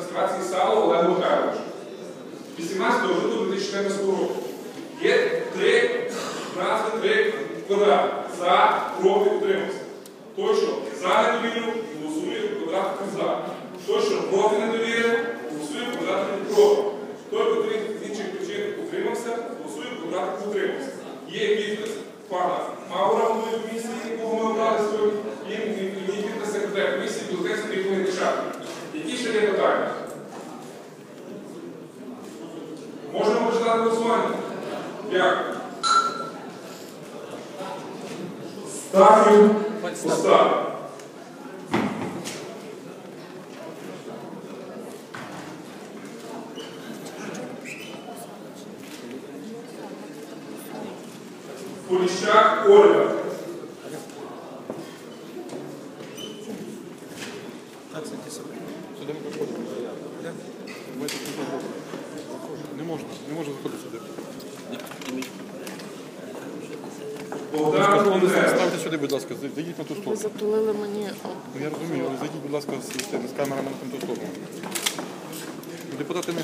адміністрації Сало Олег Михайлович. 18 лютого 2014 року. Є три назви, три квадрати. За, проти, утримався. Той, що за недовіру, голосує в за. Той, що проти недовіри, голосує в проти. Той, котрий з інших причин утримався, голосує в квадратах утримався. Є підпис пана Маура голови комісії, якого ми обрали сьогодні, і мій підпис секретаря комісії Білотецький Миколи Нечаки. Можно починати голосування? Я. Ставлю уставу. Поліщак Ольга. Как зайти собрать? Сюда мы проходим. Мы тут не можна, не можна заходити сюди. Богдан Ставте сюди, будь ласка, зайдіть на ту Ви сторону. затулили мені Ну, Я розумію, але зайдіть, будь ласка, з, з, з камерами на ту сторону. Депутати не